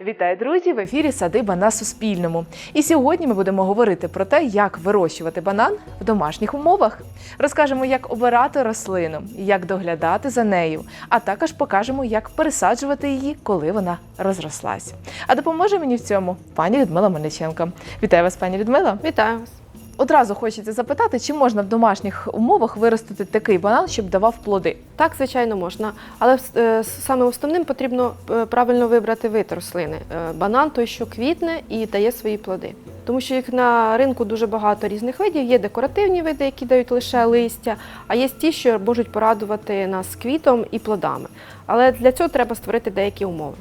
Вітаю, друзі! В ефірі Садиба на Суспільному. І сьогодні ми будемо говорити про те, як вирощувати банан в домашніх умовах. Розкажемо, як обирати рослину, як доглядати за нею, а також покажемо, як пересаджувати її, коли вона розрослась. А допоможе мені в цьому пані Людмила Мельниченко. Вітаю вас, пані Людмила. Вітаю вас. Одразу хочеться запитати, чи можна в домашніх умовах виростити такий банан, щоб давав плоди. Так, звичайно, можна. Але е, саме основним потрібно е, правильно вибрати вид рослини. Е, Банан той, що квітне і дає свої плоди. Тому що їх на ринку дуже багато різних видів. Є декоративні види, які дають лише листя, а є ті, що можуть порадувати нас квітом і плодами. Але для цього треба створити деякі умови.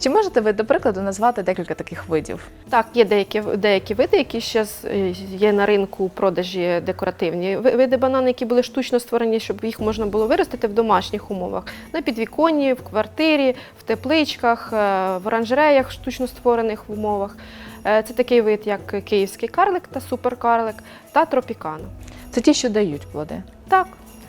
Чи можете ви, до прикладу, назвати декілька таких видів? Так, є деякі, деякі види, які ще є на ринку продажі декоративні види бананів, які були штучно створені, щоб їх можна було виростити в домашніх умовах. На підвіконні, в квартирі, в тепличках, е, в оранжереях штучно створених в умовах. Е, Це такий вид, як київський карлик та суперкарлик та тропікана. Це ті, що дають плоди. Так,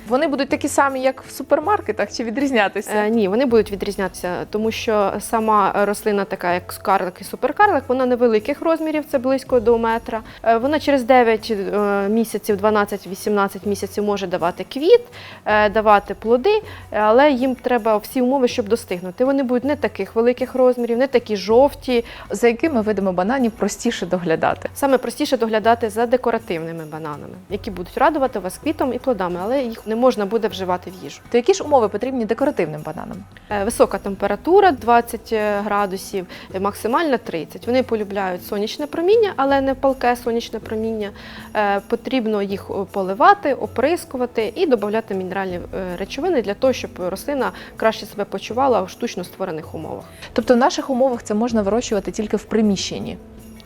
Вони будуть такі самі, як в супермаркетах, чи відрізнятися? Е, Ні, вони будуть відрізнятися, тому що сама рослина, така як карлик і суперкарлик, вона невеликих розмірів, це близько до метра. Е, Вона через 9 е, місяців, 12-18 місяців може давати квіт, е, давати плоди, але їм треба всі умови, щоб достигнути. Вони будуть не таких великих розмірів, не такі жовті. За якими видами бананів простіше доглядати? Саме простіше доглядати за декоративними бананами, які будуть радувати вас квітом і плодами, але їх не можна буде вживати в їжу. То які ж умови потрібні декоративним бананам? Е, Висока температура 20 градусів, е, максимальна 30. Вони полюбляють сонячне проміння, але не палке сонячне проміння. Е, Потрібно їх поливати, оприскувати і додати мінеральні е, речовини для того, щоб рослина краще себе почувала в штучно створених умовах. Тобто в наших умовах це можна вирощувати тільки в приміщенні.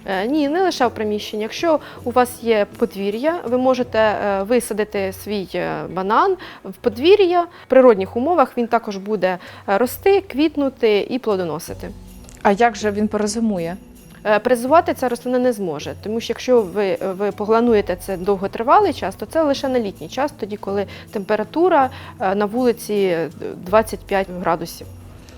Е, Ні, не лише в приміщенні. Якщо у вас є подвір'я, ви можете е, висадити свій е, банан в подвір'я. В природних умовах він також буде рости, квітнути і плодоносити. А як же він перезимує? Е, Призувати ця рослина не зможе, тому що якщо ви, ви поглануєте це довготривалий час, то це лише на літній час, тоді коли температура на вулиці 25 градусів.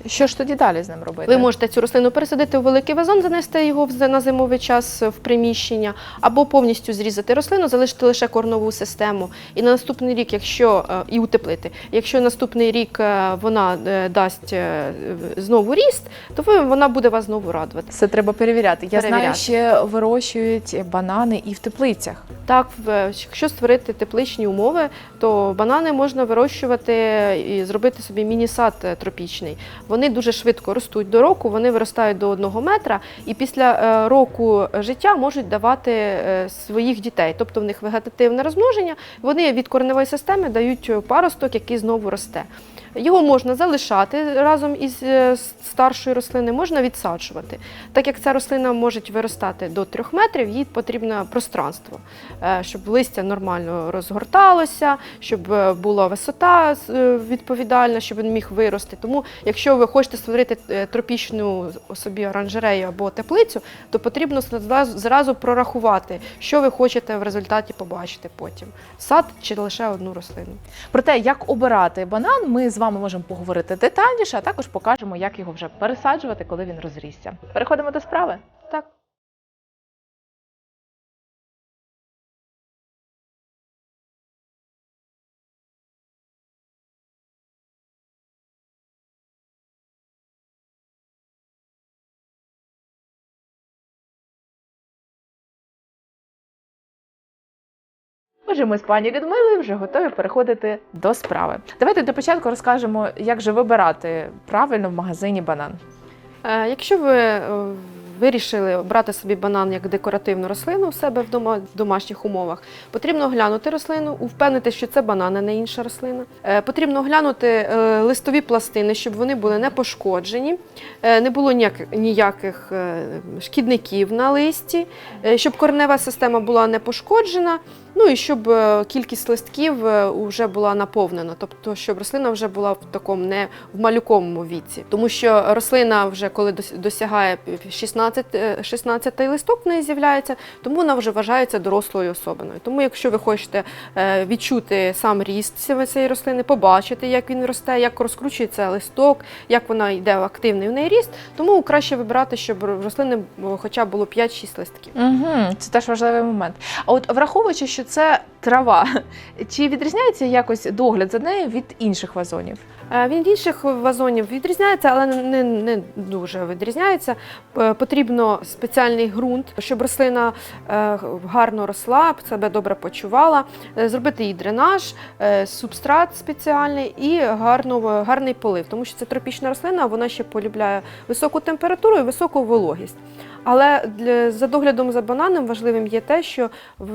Що ж тоді далі з ним робити? Ви можете цю рослину пересадити у великий вазон, занести його на зимовий час в приміщення, або повністю зрізати рослину, залишити лише корнову систему. І на наступний рік, якщо е, і утеплити, якщо наступний рік е, вона е, дасть знову ріст, то вона буде вас знову радувати. Це треба перевіряти. Я знаю, Перевіряти. ще вирощують банани і в теплицях. Так, якщо створити тепличні умови, то банани можна вирощувати і зробити собі міні-сад тропічний. Вони дуже швидко ростуть до року, вони виростають до одного метра, і після е, року життя можуть давати е, своїх дітей. Тобто в них вегетативне розмноження, вони від кореневої системи дають паросток, який знову росте. Його можна залишати разом із е, старшою рослиною, можна відсаджувати. Так як ця рослина може виростати до 3 метрів, їй потрібно пространство, е, щоб листя нормально розгорталося, щоб е, була висота відповідальна, щоб він міг вирости. Тому, якщо ви хочете створити тропічну собі оранжерею або теплицю, то потрібно зразу- прорахувати, що ви хочете в результаті побачити потім: сад чи лише одну рослину. Про те, як обирати банан, ми з вами можемо поговорити детальніше, а також покажемо, як його вже пересаджувати, коли він розрісся. Переходимо до справи. Так. Отже, ми з пані Людмилою вже готові переходити до справи. Давайте до початку розкажемо, як же вибирати правильно в магазині банан. Е, Якщо ви е, вирішили брати собі банан як декоративну рослину у себе вдома в домашніх умовах, потрібно оглянути рослину, впевнити, що це банан, а не інша рослина. Е, Потрібно оглянути листові пластини, щоб вони були не пошкоджені, не було ніяких, шкідників на листі, щоб коренева система була не пошкоджена. Ну і щоб е, кількість листків вже була наповнена, тобто щоб рослина вже була в такому не в малюковому віці. Тому що рослина вже коли досягає 16, 16 листок в неї з'являється, тому вона вже вважається дорослою особиною. Тому, якщо ви хочете е, відчути сам ріст цієї- рослини, побачити, як він росте, як розкручується листок, як вона йде в активний в неї ріст, тому краще вибирати, щоб рослини хоча б було 5-6 листків. Угу, це теж важливий момент. А от враховуючи, що це трава, чи відрізняється якось догляд за нею від інших вазонів? Е, Він від інших вазонів відрізняється, але не, не дуже відрізняється. Е, Потрібно спеціальний ґрунт, щоб рослина е, гарно росла, себе добре почувала, зробити їй дренаж, субстрат спеціальний і гарно, гарний полив, тому що це тропічна рослина, вона ще полюбляє високу температуру і високу вологість. Але для, за доглядом за бананом важливим є те, що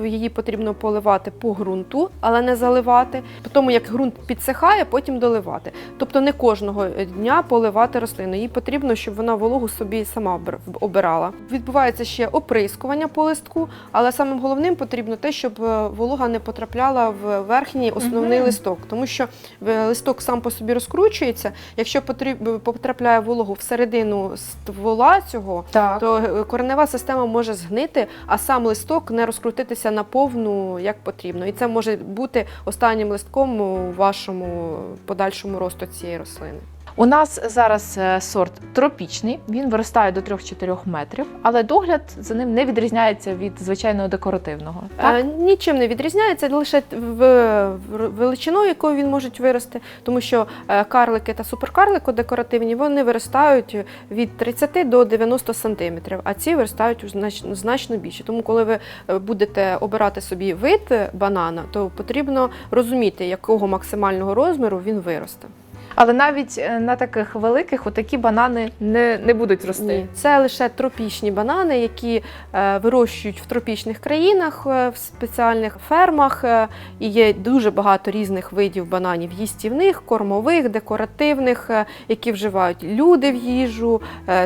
її потрібно поливати по ґрунту, але не заливати. По тому, як ґрунт підсихає, потім доливати. Тобто не кожного дня поливати рослину. Їй потрібно, щоб вона вологу собі сама обирала. Відбувається ще оприскування по листку, але самим головним потрібно те, щоб е, волога не потрапляла в верхній основний Мгм. листок, тому що е, листок сам по собі розкручується. Якщо потрапляє вологу всередину ствола цього, Так. то е, коренева система може згнити, а сам листок не розкрутитися наповну як потрібно. І це може бути останнім листком у вашому подальшому росту цієї рослини. У нас зараз е, сорт тропічний, він виростає до 3-4 метрів, але догляд за ним не відрізняється від звичайного декоративного. Е, Так? Нічим не відрізняється лише в, в величиною, якою він може вирости, тому що е, карлики та суперкарлики декоративні вони виростають від 30 до 90 сантиметрів, а ці виростають значно, значно більше. Тому, коли ви будете обирати собі вид банана, то потрібно розуміти, якого максимального розміру він виросте. Але навіть е, на таких великих отакі банани не, не будуть рости. Ні, це лише тропічні банани, які е, вирощують в тропічних країнах е, в спеціальних фермах. і є дуже багато різних видів бананів: їстівних, кормових, декоративних, які вживають люди в їжу,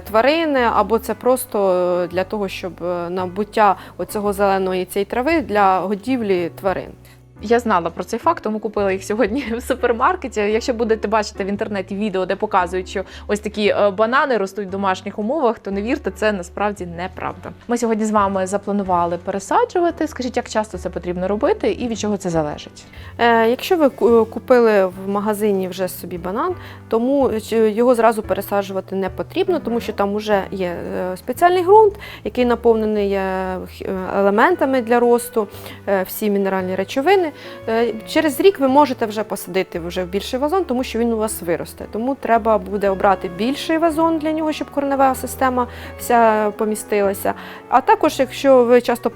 тварини, або це просто для того, щоб набуття оцього зеленої цієї трави для годівлі тварин. Я знала про цей факт, тому купила їх сьогодні в супермаркеті. Якщо будете бачити в інтернеті відео, де показують, що ось такі е, банани ростуть в домашніх умовах, то не вірте, це насправді неправда. Ми сьогодні з вами запланували пересаджувати. Скажіть, як часто це потрібно робити і від чого це залежить? Е, Якщо ви купили в магазині вже собі банан, тому його зразу пересаджувати не потрібно, тому що там вже є е, спеціальний ґрунт, який наповнений е, е, елементами для росту, е, всі мінеральні речовини. Е, Через рік ви можете вже посадити вже в більший вазон, тому що він у вас виросте. Тому треба буде обрати більший вазон для нього, щоб коренева система вся помістилася. А також, якщо ви часто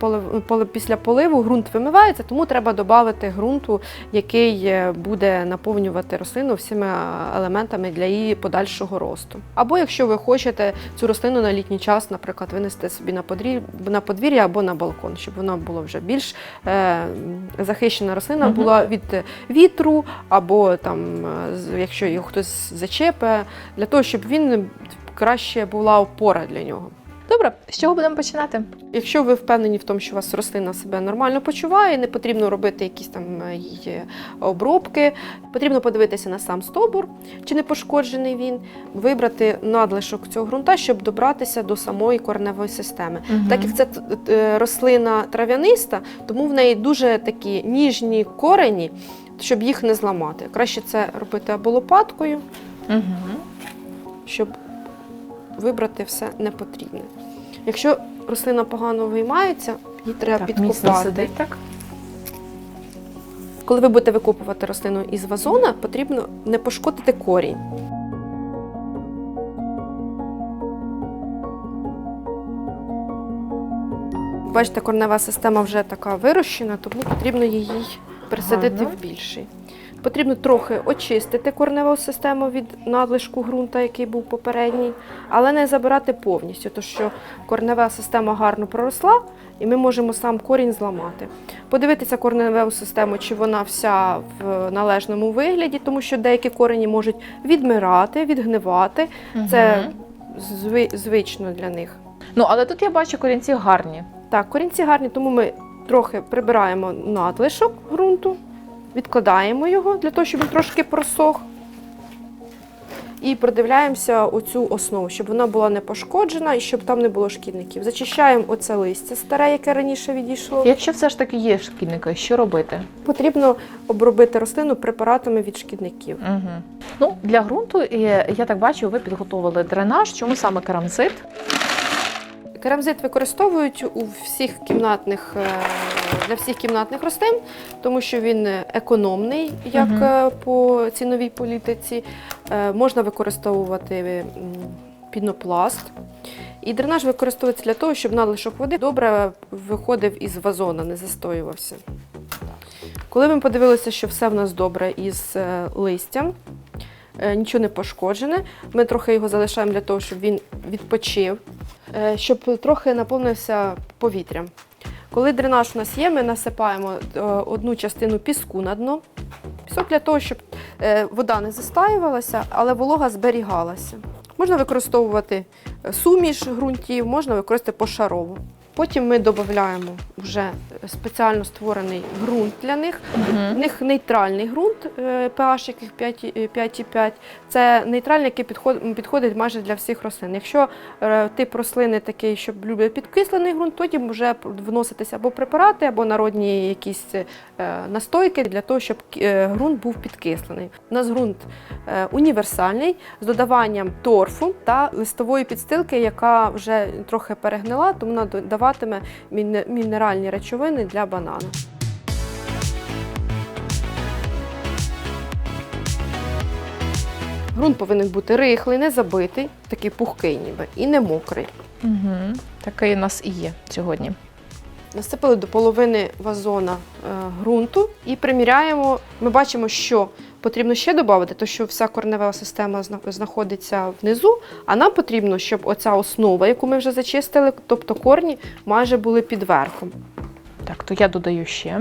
після поливу ґрунт вимивається, тому треба додати ґрунту, який е, буде наповнювати рослину всіма елементами для її подальшого росту. Або якщо ви хочете цю рослину на літній час, наприклад, винести собі на подвір'я, або на балкон, щоб вона була вже більш е, захищена рослина угу. була від вітру, або там, е, якщо його хтось зачепе, для того, щоб він краще була опора для нього. Добре, з чого будемо починати? Якщо ви впевнені в тому, що у вас рослина себе нормально почуває, не потрібно робити якісь там е, її обробки, потрібно подивитися на сам стовбур, чи не пошкоджений він, вибрати надлишок цього ґрунта, щоб добратися до самої кореневої системи. Так як це т- рослина трав'яниста, тому в неї дуже такі ніжні корені, щоб їх не зламати. Краще це робити або лопаткою, Угу. щоб вибрати все непотрібне. Якщо рослина погано виймається, її треба Так, підкопати. сидить, так? Коли ви будете викопувати рослину із вазона, потрібно не пошкодити корінь. Бачите, корнева система вже така вирощена, тому потрібно її пересадити Гарно. в більший. Потрібно трохи очистити корневу систему від надлишку ґрунта, який був попередній, але не забирати повністю, тому що корнева система гарно проросла, і ми можемо сам корінь зламати. Подивитися корневу систему, чи вона вся в належному вигляді, тому що деякі корені можуть відмирати, відгнивати. Це зви- звично для них. Ну, але тут я бачу корінці гарні. Так, корінці гарні, тому ми трохи прибираємо надлишок ґрунту, відкладаємо його для того, щоб він трошки просох. і продивляємося оцю основу, щоб вона була не пошкоджена і щоб там не було шкідників. Зачищаємо оце листя старе, яке раніше відійшло. Якщо все ж таки є шкідники, що робити? Потрібно обробити рослину препаратами від шкідників. Угу. Ну, для ґрунту, я так бачу, ви підготовили дренаж. Чому саме керамзит? Керамзит використовують у всіх кімнатних е, для всіх кімнатних рослин, тому що він економний, як е, по ціновій політиці. Е, Можна використовувати пінопласт. І дренаж використовується для того, щоб надлишок води добре виходив із вазона, не застоювався. Коли ми подивилися, що все в нас добре із листям, нічого не пошкоджене, ми трохи його залишаємо для того, щоб він відпочив, щоб трохи наповнився повітрям. Коли дренаж у нас є, ми насипаємо е, одну частину піску на дно. Пісок для того, щоб е, вода не застаювалася, але волога зберігалася. Можна використовувати е, суміш ґрунтів, можна використовувати пошарово. Потім ми додаємо вже спеціально створений ґрунт для них. В них нейтральний ґрунт, е, pH яких 5,5. Це нейтральний, який підход- підходить майже для всіх рослин. Якщо е, тип рослини такий, що любить підкислений ґрунт, тоді вже вноситися або препарати, або народні якісь е, настойки для того, щоб е, ґрунт був підкислений. У нас ґрунт е, універсальний з додаванням торфу та листової підстилки, яка вже трохи перегнила, тому вона даватиме мінеральні речовини для банана. Грунт повинен бути рихлий, не забитий, такий пухкий ніби, і не мокрий. Угу. Такий у нас і є сьогодні. Насипали до половини вазона е, ґрунту і приміряємо. Ми бачимо, що потрібно ще додати, то що вся корнева система знаходиться внизу, а нам потрібно, щоб оця основа, яку ми вже зачистили, тобто корні, майже були під верхом. Так, то я додаю ще.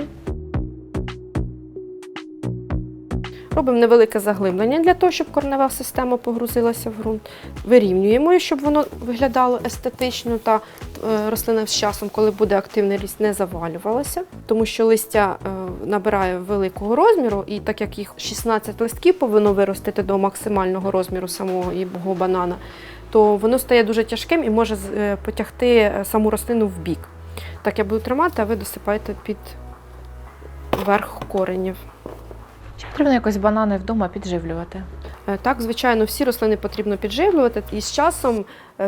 Робимо невелике заглиблення для того, щоб корнева система погрузилася в ґрунт. Вирівнюємо, щоб воно виглядало естетично та рослина з часом, коли буде активний ріст, не завалювалася, тому що листя е, набирає великого розміру, і так як їх 16 листків повинно виростити до максимального розміру самого його банана, то воно стає дуже тяжким і може е, потягти е, саму рослину в бік. Так я буду тримати, а ви досипаєте під верх коренів. Чи потрібно якось банани вдома підживлювати? Е, Так, звичайно, всі рослини потрібно підживлювати. І з часом е,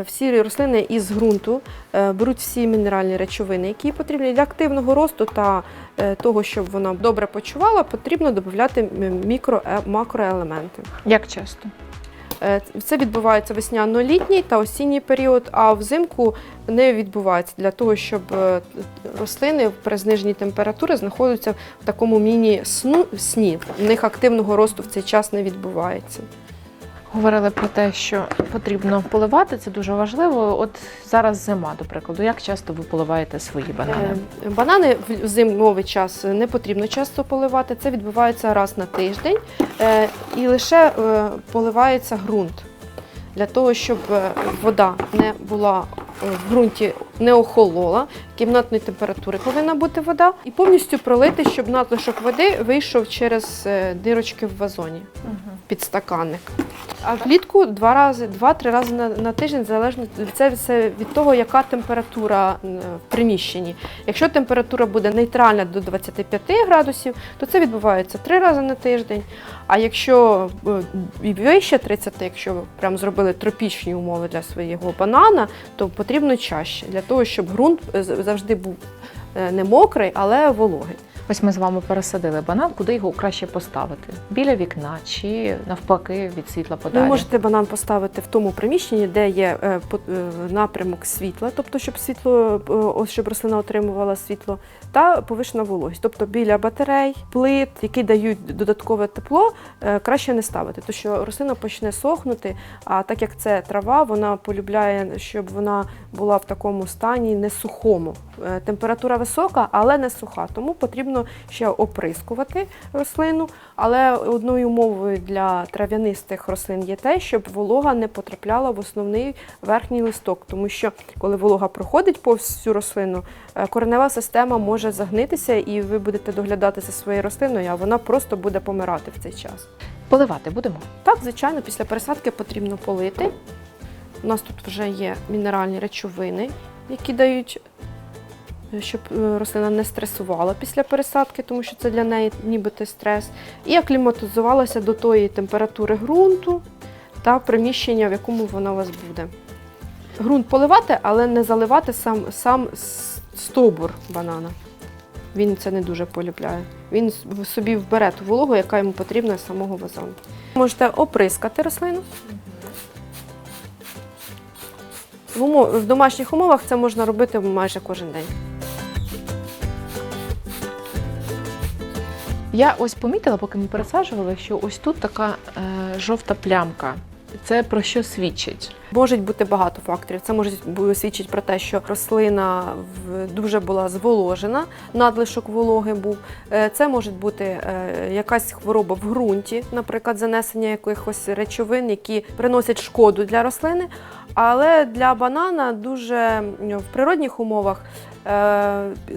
всі рослини із ґрунту е, беруть всі мінеральні речовини, які потрібні для активного росту та е, того, щоб вона добре почувала, потрібно додати мікро е, макроелементи. Як часто? Е, Це відбувається весняно-літній та осінній період, а взимку не відбувається для того, щоб е, рослини при зниженні температури знаходяться в такому міні-сну сні. В них активного росту в цей час не відбувається. Говорили про те, що потрібно поливати, це дуже важливо. От зараз зима, до прикладу. Як часто ви поливаєте свої банани? Е, Банани в зимовий час не потрібно часто поливати. Це відбувається раз на тиждень е, і лише е, поливається ґрунт для того, щоб вода не була в ґрунті не охолола. Кімнатної температури повинна бути вода, і повністю пролити, щоб надлишок води вийшов через е, дирочки в вазоні підстаканник. А влітку два рази, два-три рази на, на тиждень залежно це все від того, яка температура в приміщенні. Якщо температура буде нейтральна до 25 градусів, то це відбувається три рази на тиждень. А якщо е, і вище 30, якщо прям зробили тропічні умови для свого банана, то потрібно чаще для того, щоб ґрунт е, завжди був е, не мокрий, але вологий. Ось ми з вами пересадили банан, куди його краще поставити? Біля вікна чи навпаки від світла подалі? Ви можете банан поставити в тому приміщенні, де є е, е, напрямок світла, тобто щоб світло, е, ось щоб рослина отримувала світло, та повишена вологість. Тобто біля батарей, плит, які дають додаткове тепло, краще не ставити, тому що рослина почне сохнути. А так як це трава, вона полюбляє, щоб вона була в такому стані не сухому. Температура висока, але не суха, тому потрібно ще оприскувати рослину. Але одною умовою для трав'янистих рослин є те, щоб волога не потрапляла в основний верхній листок, тому що коли волога проходить повз всю рослину, е, коренева система може загнитися, і ви будете доглядати за своєю рослиною, а вона просто буде помирати в цей час. Поливати будемо. Так, звичайно, після пересадки потрібно полити. У нас тут вже є мінеральні речовини, які дають, щоб е, рослина не стресувала після пересадки, тому що це для неї нібито стрес, і акліматизувалася до тої температури ґрунту та приміщення, в якому вона у вас буде. Ґрунт поливати, але не заливати сам, сам стовбур банана. Він це не дуже полюбляє. Він собі вбере ту вологу, яка йому потрібна з самого вазону. Можете оприскати рослину. В домашніх умовах це можна робити майже кожен день. Я ось помітила, поки ми пересаджували, що ось тут така е, жовта плямка. Це про що свідчить? Може бути багато факторів. Це може свідчити про те, що рослина дуже була зволожена, надлишок вологи був. Е, Це може бути е, якась хвороба в ґрунті, наприклад, занесення якихось речовин, які приносять шкоду для рослини. Але для банана дуже в природних умовах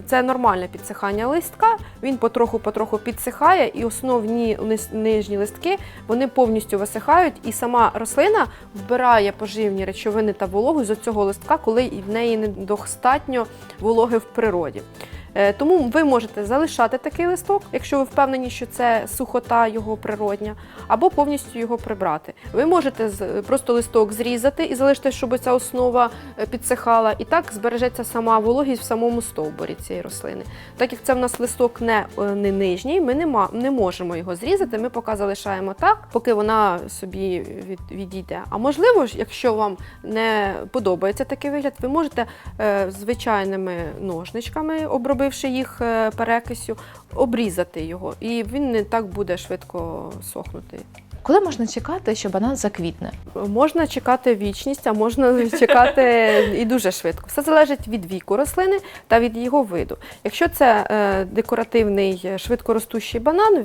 це нормальне підсихання листка. Він потроху-потроху підсихає, і основні нижні листки вони повністю висихають, і сама рослина вбирає поживні речовини та вологу з цього листка, коли в неї недостатньо вологи в природі. Е, Тому ви можете залишати такий листок, якщо ви впевнені, що це сухота його природня, або повністю його прибрати. Ви можете просто листок зрізати і залишити, щоб ця основа е, підсихала, і так збережеться сама вологість в самому стовбурі цієї рослини. Так як це в нас листок не, е, не нижній, ми не, ма- не можемо його зрізати. Ми поки залишаємо так, поки вона собі від, відійде. А можливо, ж, якщо вам не подобається такий вигляд, ви можете е, звичайними ножничками, обробивши їх е, перекисю, обрізати його, і він не так буде швидко сохнути. Коли можна чекати, що банан заквітне? Можна чекати вічність, а можна чекати і дуже швидко. Все залежить від віку рослини та від його виду. Якщо це е, декоративний е, швидкоростущий банан,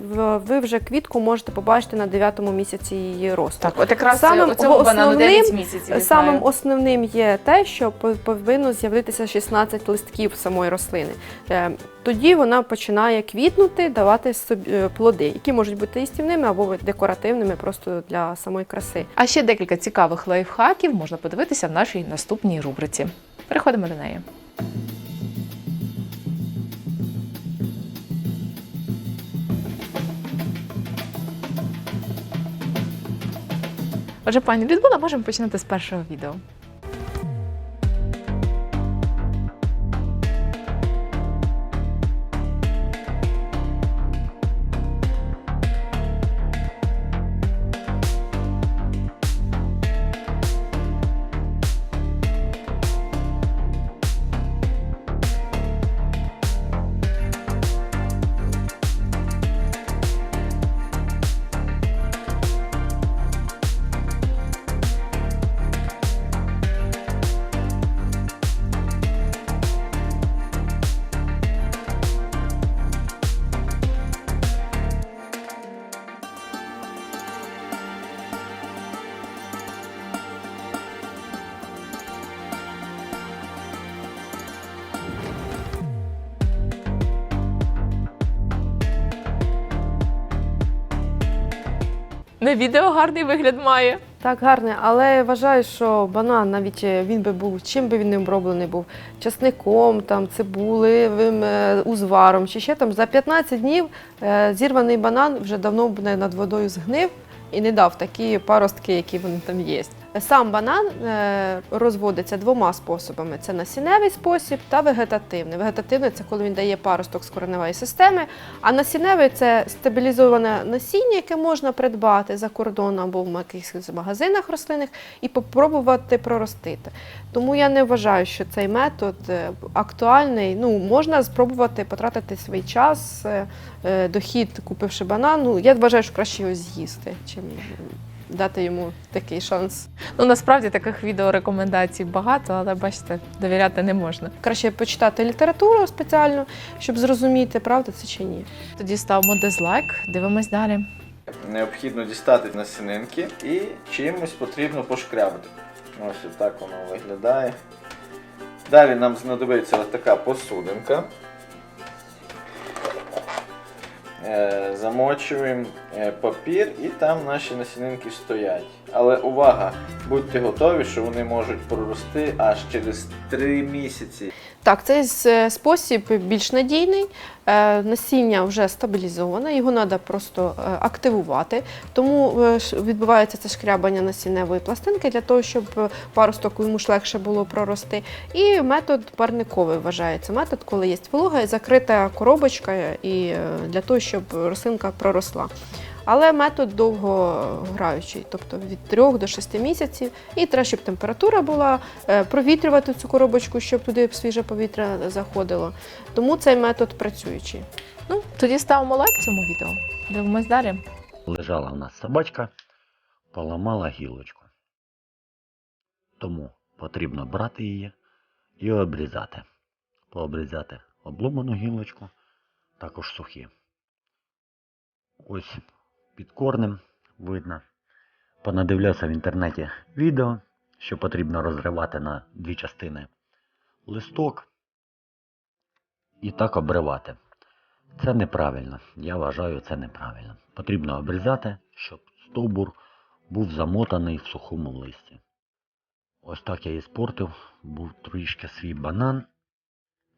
ви вже квітку можете побачити на 9 місяці її росту. Так, от якраз Самим цього банану основним- 9 місяців. Самим знаю. основним є те, що по- повинно з'явитися 16 листків самої рослини. Е, Тоді вона починає квітнути, давати собі плоди, які можуть бути їстівними або декоративними, просто для самої краси. А ще декілька цікавих лайфхаків можна подивитися в нашій наступній рубриці. Переходимо до неї. Отже, пані Людмила, можемо починати з першого відео. На відео гарний вигляд має. Так, гарне, але я вважаю, що банан, навіть е, він би був, чим би він не оброблений був, часником, там, цибулевим е, узваром, чи ще там за 15 днів е, зірваний банан вже давно б не над водою згнив і не дав такі паростки, які вони там є. Сам банан е, розводиться двома способами: це насінневий спосіб та вегетативний. Вегетативний це коли він дає паросток з кореневої системи, а насінневий це стабілізоване насіння, яке можна придбати за кордоном або в якихось магазинах рослинних і попробувати проростити. Тому я не вважаю, що цей метод е, актуальний. Ну, можна спробувати потратити свій час, е, дохід, купивши банан. Ну, я вважаю, що краще його з'їсти, чим дати йому такий шанс. Ну насправді таких відео рекомендацій багато, але бачите, довіряти не можна. Краще почитати літературу спеціально, щоб зрозуміти, правда це чи ні. Тоді ставимо дизлайк, дивимось далі. Необхідно дістати насінинки і чимось потрібно пошкрябати. Ось так воно виглядає. Далі нам знадобиться така посудинка. Е, замочуємо е, папір і там наші насінинки стоять. Але увага! Будьте готові, що вони можуть прорости аж через 3 місяці. Так, цей спосіб більш надійний. Е, Насіння вже стабілізоване, його треба просто е, активувати. Тому е, відбувається це шкрябання насінневої пластинки для того, щоб паросток йому ж легше було прорости. І метод парниковий вважається метод, коли є волога закрита коробочка, і для того, щоб рослинка проросла. Але метод довгограючий, тобто від 3 до 6 місяців. І треба, щоб температура була, е, провітрювати цю коробочку, щоб туди свіже повітря заходило. Тому цей метод працюючий. Ну, тоді ставимо лайк цьому відео. Дивимось далі. Лежала в нас собачка, поламала гілочку. Тому потрібно брати її і обрізати. Пообрізати обломану гілочку, також сухі. Ось під корнем видно. Понадивлявся в інтернеті відео, що потрібно розривати на дві частини листок і так обривати. Це неправильно. Я вважаю це неправильно. Потрібно обрізати, щоб стовбур був замотаний в сухому листі. Ось так я і спортив, був трішки свій банан.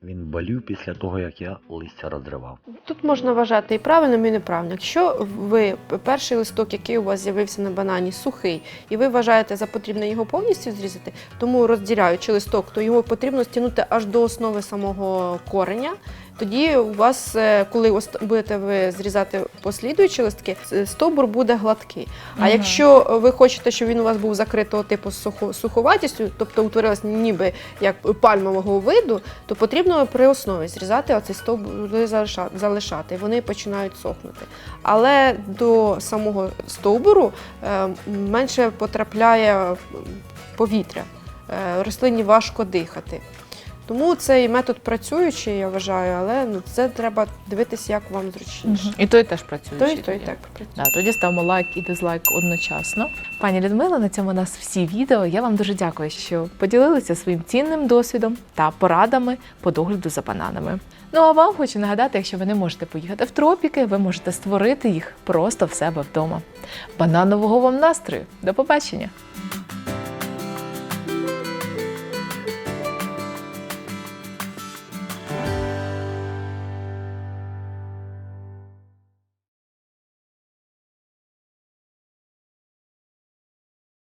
Він болів після того, як я листя розривав. Тут можна вважати і правильним, і неправильним. Якщо ви перший листок, який у вас з'явився на банані, сухий, і ви вважаєте за потрібне його повністю зрізати, тому розділяючи листок, то його потрібно стягнути аж до основи самого кореня. Тоді у вас, е, коли будете ви зрізати послідуючі листки, стовбур буде гладкий. А Мгм. якщо ви хочете, щоб він у вас був закритого типу з суховатістю, тобто утворилось ніби як пальмового виду, то потрібно при основі зрізати оцей стовбур залиша- залишати. Вони починають сохнути. Але до самого стовбуру е, менше потрапляє повітря. Е, Рослині важко дихати. Тому цей метод працюючий, я вважаю, але ну, це треба дивитися, як вам зручніше. Мгм. І той теж працює. Той, той так працює. Да, тоді ставимо лайк і дизлайк одночасно. Пані Людмила, на цьому у нас всі відео. Я вам дуже дякую, що поділилися своїм цінним досвідом та порадами по догляду за бананами. Ну а вам хочу нагадати, якщо ви не можете поїхати в тропіки, ви можете створити їх просто в себе вдома. Бананового вам настрою! До побачення!